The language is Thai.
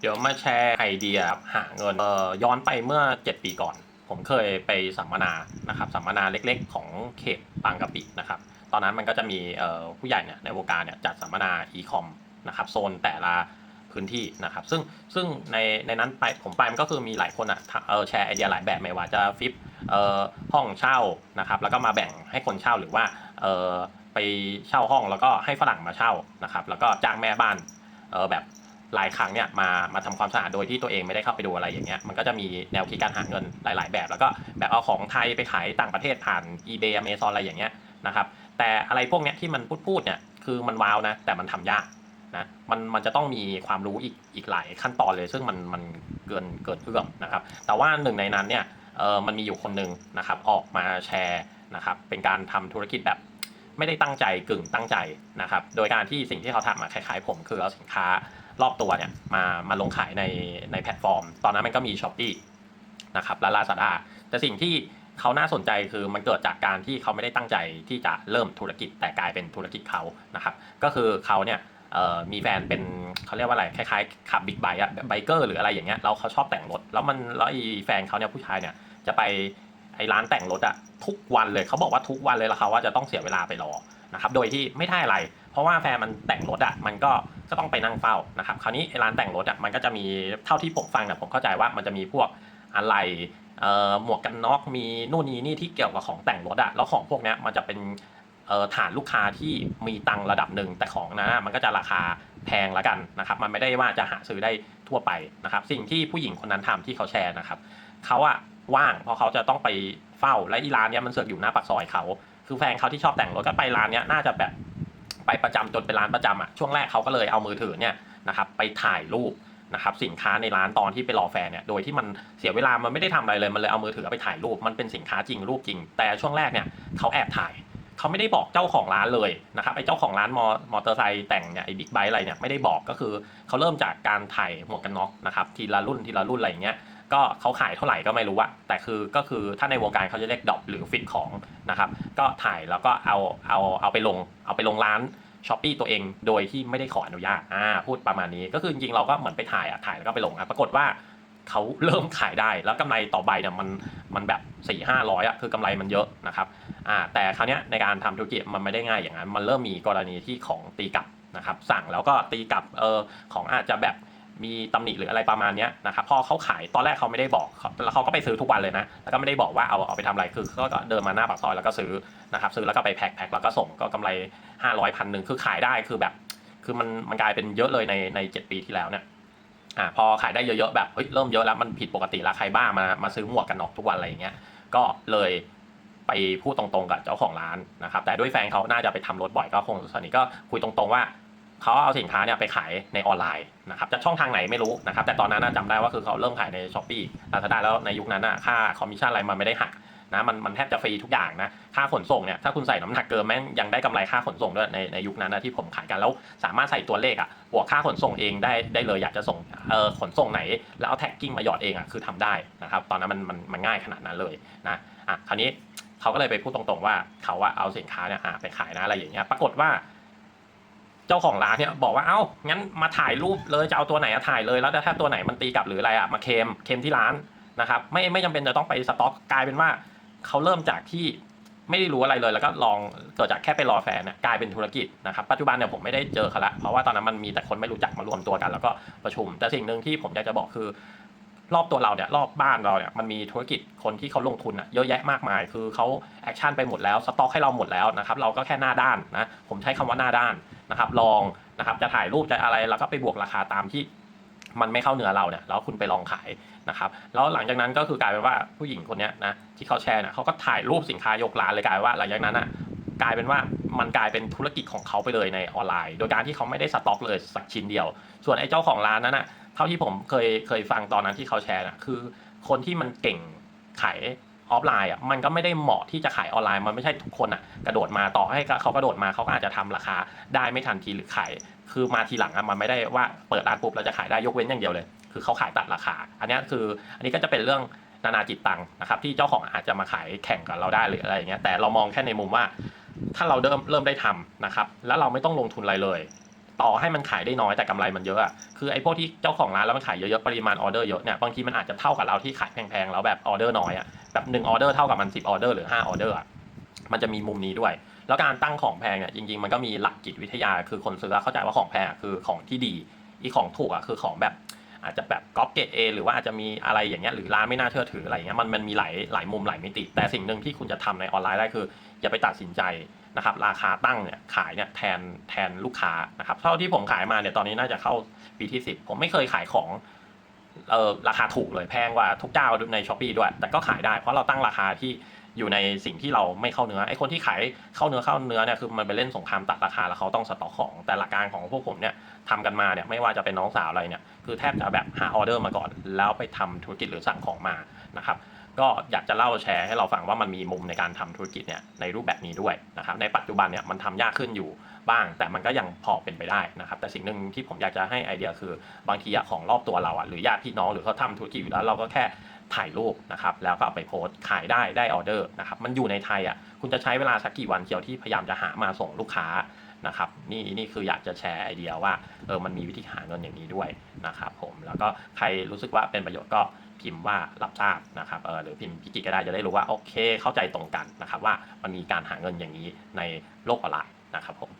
เดี๋ยวมาแชร์ไอเดียหาเงินเอ่อย้อนไปเมื่อ 7 ปีก่อน ผมเคยไปสัมมนานะครับสัมมนาเล็กๆ ของเขตบางกะปินะครับ ตอนนั้นมันก็จะมีเอ่อผู้ใหญ่เนี่ยในวงการเนี่ยจัดสัมมนาอีคอมนะครับโซนแต่ละพื้นที่นะครับ ซึ่งซึ่งในในนั้นไปผมไปมันก็คือมีหลายคนอะเออแชร์ไอเดียหลายแบบไม่ว่าจะฟิปเอ่อห้องเช่านะครับ แล้วก็มาแบ่งให้คนเช่าหรือว่าเออไปเช่าห้องแล้วก็ให้ฝรั่งมาเช่านะครับ แล้วก็จ้างแม่บ้านเออแบบ หลายครั้งเนี่ยมามาทำความสะอาดโดยที่ตัวเองไม่ได้เข้าไปดูอะไรอย่างเงี้ยมันก็จะมีแนวคิดการหาเงินหลาย ๆ แบบ แล้วก็แบบเอาของไทยไปขายต่างประเทศผ่าน eBay Amazon อะไรอย่างเงี้ยนะครับแต่อะไรพวกเนี้ยที่มันพูดพูดเนี่ยคือมันว้าวนะแต่มันทำยากนะมันมันจะต้องมีความรู้อีกอีกหลายขั้นตอนเลย ซึ่งมันมันเกินเกินเอื้อมนะครับแต่ว่าหนึ่งในนั้นเนี่ยเออมันมีอยู่คนหนึ่งนะครับออกมาแชร์นะครับเป็นการทำธุรกิจแบบไม่ได้ตั้งใจกึ่งตั้งใจนะครับโดยการที่สิ่งที่เขาทำมาคล้ายๆ ผมคือเอาสินค้า รอบตัวเนี่ยมามาลงขายในในแพลตฟอร์ม ตอนนั้นมันก็มี s h อ p e e นะครับและ Lazada แต่สิ่งที่เขาน่าสนใจคือมันเกิดจากการที่เขาไม่ได้ตั้งใจที่จะเริ่มธุรกิจแต่กลายเป็นธุรกิจเขานะครับ ก็คือเขาเนี่ยมีแฟนเป็นเขาเรียกว่าอะไรคล้ายๆขับบิ๊กไบค์อะไบเกอร์หรืออะไรอย่างเงี้ยแล้วเขาชอบแต่งรถ แล้วมันแล้วไอ้แฟนเขาเนี่ยผู้ชายเนี่ยจะไปไอ้ร้านแต่งรถอะทุกวันเลยเขาบอกว่าทุกวันเลยละเขาว่าจะต้องเสียเวลาไปรอนะครับโดยที่ไม่ได้อะไร เพราะว่าแฟนมันแต่งรถอะมันก็ ก็ต้องไปนั่งเฝ้านะครับคราวนี้ร้านแต่งรถอะมันก็จะมีเท่าที่ผมฟังเนี่ยผมเข้าใจว่ามันจะมีพวกอะไรเอ่อหมวกกันน็อกมีนู่นนี่นี่ที่เกี่ยวกับของแต่งรถอะแล้วของพวกนี้มันจะเป็นฐานลูกค้าที่มีตังระดับหนึ่งแต่ของนะมันก็จะราคาแพงละกันนะครับ มันไม่ได้ว่าจะหาซื้อได้ทั่วไปนะครับ สิ่งที่ผู้หญิงคนนั้นทำที่เขาแชร์นะครับเขาอะว่างเพราะเขาจะต้องไปเฝ้าและอีร้านเนี้ยมันเสือกอยู่หน้าปากซอยเขาคือแฟนเขาที่ชอบแต่งรถก็ไปร้านเนี้ยน่าจะแบบ ไปประจำจนเป็นร้านประจำอะช่วงแรกเขาก็เลยเอามือถือเนี่ยนะครับไปถ่ายรูปนะครับสินค้าในร้านตอนที่ไปรอแฟนเนี่ยโดยที่มันเสียเวลามันไม่ได้ทำอะไรเลยมันเลยเอามือถือไปถ่ายรูปมันเป็นสินค้าจริงรูปจริง แต่ช่วงแรกเนี่ยเขาแอบถ่ายเขาไม่ได้บอกเจ้าของร้านเลยนะครับไอ้เจ้าของร้านมอมอเตอร์ไซค์แต่งเนี่ยไอ้บิ๊กไบค์อะไรเนี่ยไม่ได้บอกก็คือเขาเริ่มจากการถ่ายหมวกกันน็อกนะครับทีละรุ่นทีละรุ่นอะไรอย่างเงี้ย ก็เขาขายเท่าไหร่ก็ไม่รู้อะแต่คือก็คือถ้าในวงการเขาจะเรียกดรอปหรือฟิตของนะครับ ก็ถ่ายแล้วก็เอาเอาเอาไปลงเอาไปลงร้านช้อปปี้ตัวเองโดยที่ไม่ได้ขออนุญาตอ่าพูดประมาณนี้ก็คือจริงเราก็เหมือนไปถ่ายอะถ่ายแล้วก็ไปลงอะปรากฏว่าเขาเริ่มขายได้แล้วกำไรต่อใบเนี่ยมันมันแบบ4ี่ห้าร้อยอะคือกำไรมันเยอะนะครับอ่าแต่คราวเนี้ยในการทำธุรกิจมันไม่ได้ง่ายอย่างนั้น มันเริ่มมีกรณีที่ของตีกลับนะครับสั่งแล้วก็ตีกลับเออของอาจจะแบบ มีตำหนิหรืออะไรประมาณนี้นะครับพอเขาขายตอนแรกเขาไม่ได้บอกแล้วเขาก็ไปซื้อทุกวันเลยนะแล้วก็ไม่ได้บอกว่าเอาเอาไปทำอะไรคือเขาก็เดินมาหน้าปากซอยแล้วก็ซื้อนะครับซื้อแล้วก็ไปแพ็คแพ็คแล้วก็ส่งก็กำไรห้าร้อยพันหนึ่งคือขายได้คือแบบ คือมันมันกลายเป็นเยอะเลยในในเจ็ดปีที่แล้วเนี่ยอ่าพอขายได้เยอะๆแบบเฮ้ยเริ่มเยอะแล้วมันผิดปกติแล้วใครบ้ามามาซื้อหมวกกันน็อกทุกวันอะไรอย่างเงี้ยก็เลยไปพูดตรงๆกับเจ้าของร้านนะครับแต่ด้วยแฟนเขาน่าจะไปทำรถบ่อยก็คงสนิทก็คุยตรงๆว่า เขาเอาสินค้าเนี่ยไปขายในออนไลน์นะครับจะช่องทางไหนไม่รู้นะครับ แต่ตอนนั้นน่ะจำได้ว่าคือเขาเริ่มขายในช้อปปี้ลาซาด้าแล้วในยุคนั้นน่ะค่าคอมมิชชั่นอะไรมันไม่ได้หักนะมันมันแทบจะฟรีทุกอย่างนะ ค่าขนส่งเนี่ยถ้าคุณใส่น้ำหนักเกินแม่งยังได้กำไรค่าขนส่งด้วยในในยุคนั้นนะที่ผมขายกันแล้วสามารถใส่ตัวเลขอะบวกค่าขนส่งเองได้ได้เลยอยากจะส่งเออขนส่งไหน แล้วเอาแท็กกิ้งมาหยอดเองอะคือทำได้นะครับตอนนั้นมันมันมันง่ายขนาดนั้นเลยนะอะคราวนี้เขาก็เลยไปพูดตรงๆว่าเขาว่าเอาสินค้าเนี่ยอะไปขายนะอะไรอย่างเงี้ยปรากฏว่า เจ้าของร้านเนี่ยบอกว่าเอ้างั้นมาถ่ายรูปเลยจะเอาตัวไหนอะถ่ายเลยแล้วถ้าตัวไหนมันตีกลับหรืออะไรอะมาเคมเคมที่ร้านนะครับไม่ไม่จำเป็นจะต้องไปสต็อกกลายเป็นว่าเขาเริ่มจากที่ไม่ได้รู้อะไรเลยแล้วก็ลองเกิดจากแค่ไปรอแฟนเนี่ยกลายเป็นธุรกิจนะครับปัจจุบันเนี่ยผมไม่ได้เจอเขาละเพราะว่าตอนนั้นมันมีแต่คนไม่รู้จักมารวมตัวกัน แล้วก็ประชุม แต่สิ่งหนึ่งที่ผมอยากจะบอกคือ รอบตัวเราเนี่ยรอบบ้านเราเนี่ยมันมีธุรกิจคนที่เขาลงทุนอะเยอะแยะมากมาย คือเขาแอคชั่นไปหมดแล้วสต็อกให้เราหมดแล้วนะครับเราก็แค่หน้าด้านนะผมใช้คำว่าหน้าด้าน นะครับลองนะครับจะถ่ายรูปจะอะไรแล้วก็ไปบวกราคาตามที่มันไม่เข้าเนื้อเราเนี่ยแล้วคุณไปลองขายนะครับแล้วหลังจากนั้นก็คือกลายเป็นว่าผู้หญิงคนนี้นะที่เขาแชร์เนี่ยเขาก็ถ่ายรูปสินค้ายกร้านเลยกลายว่าหลังจากนั้นอะกลายเป็นว่ามันกลายเป็นธุรกิจของเขาไปเลยในออนไลน์ โดยการที่เขาไม่ได้สต็อกเลยสักชิ้นเดียว ส่วนไอ้เจ้าของร้านนั้นอะเท่าที่ผมเคยเคยฟังตอนนั้นที่เขาแชร์น่ะคือคนที่มันเก่งขาย ออฟไลน์อะมันก็ไม่ได้เหมาะที่จะขายออนไลน์มันไม่ใช่ทุกคนอะกระโดดมาต่อให้เขากระโดดมาเขาก็อาจจะทำราคาได้ไม่ทันทีหรือขายคือมาทีหลังอะมันไม่ได้ว่าเปิดร้านปุ๊บเราจะขายได้ยกเว้นอย่างเดียวเลย คือเขาขายตัดราคา อันนี้คืออันนี้ก็จะเป็นเรื่องนานาจิตตังนะครับที่เจ้าของอาจจะมาขายแข่งกับเราได้หรืออะไรอย่างเงี้ยแต่เรามองแค่ในมุมว่า ถ้าเราเริ่มเริ่มได้ทำนะครับแล้วเราไม่ต้องลงทุนอะไรเลยต่อให้มันขายได้น้อยแต่กำไรมันเยอะอะคือไอ้พวกที่เจ้าของร้านแล้วมันขายเยอะๆปริมาณออเดอร์เยอะเนี่ยบางทีมันอาจจะเท่ากับเราที่ขายแพงๆแล้วแบบออเดอร์น้อยอะ แบบหนึ่งออเดอร์เท่ากับมัน10ออเดอร์หรือ5ออเดอร์อะมันจะมีมุมนี้ด้วย แล้วการตั้งของแพงเนี่ยจริงๆ มันก็มีหลักจิตวิทยา คือคนซื้อเข้าใจว่าของแพงคือของที่ดีอีของถูกอะคือของแบบอาจจะแบบก๊อปเกรดเอหรือว่าอาจจะมีอะไรอย่างเงี้ยหรือร้านไม่น่าเชื่อถืออะไรเงี้ยมันมันมีหลายหลายมุมหลายมิติ แต่สิ่งหนึ่งที่คุณจะทำในออนไลน์ได้คือ อย่าไปตัดสินใจนะครับราคาตั้งเนี่ยขายเนี่ยแทนแทนลูกค้านะครับเท่าที่ผมขายมาเนี่ยตอนนี้น่าจะเข้าปีที่ 10 ผมไม่เคยขายของ เออราคาถูกเลยแพงกว่าทุกเจ้าในช้อปปีด้วย แต่ก็ขายได้เพราะเราตั้งราคาที่อยู่ในสิ่งที่เราไม่เข้าเนื้อไอ้คนที่ขายเข้าเนื้อเข้าเนื้อเนี่ยคือมันไปเล่นสงครามตัดราคาแล้วเขาต้องสต็อกของแต่หลักการของพวกผมเนี่ยทำกันมาเนี่ยไม่ว่าจะเป็นน้องสาวอะไรเนี่ยคือแทบจะแบบหาออเดอร์มาก่อน แล้วไปทำธุรกิจหรือสั่งของมานะครับ ก็อยากจะเล่าแชร์ให้เราฟังว่ามันมีมุมในการทำธุรกิจเนี่ยในรูปแบบนี้ด้วยนะครับในปัจจุบันเนี่ยมันทำยากขึ้นอยู่บ้าง แต่มันก็ยังพอเป็นไปได้นะครับ แต่สิ่งหนึ่งที่ผมอยากจะให้ไอเดียคือบางทีของรอบตัวเราอะหรือญาติพี่น้องหรือเขาทำธุรกิจอยู่แล้วเราก็แค่ถ่ายรูปนะครับแล้วก็เอาไปโพสต์ขายได้ได้ออเดอร์นะครับมันอยู่ในไทยอะคุณจะใช้เวลาสักกี่วันเชียวที่พยายามจะหามาส่งลูกค้านะครับนี่นี่คืออยากจะแชร์ไอเดียว่าเออมันมีวิธีหาเงินอย่างนี้ด้วยนะครับผมแล้วก็ใครรู้สึกว่าเป็นประโยชน์ก็ พิมพ์ว่ารับทราบนะครับเออหรือพิมพ์พิกิก็ได้จะได้รู้ว่าโอเค เข้าใจตรงกันนะครับว่ามันมีการหาเงินอย่างนี้ในโลกออนไลน์นะครับผม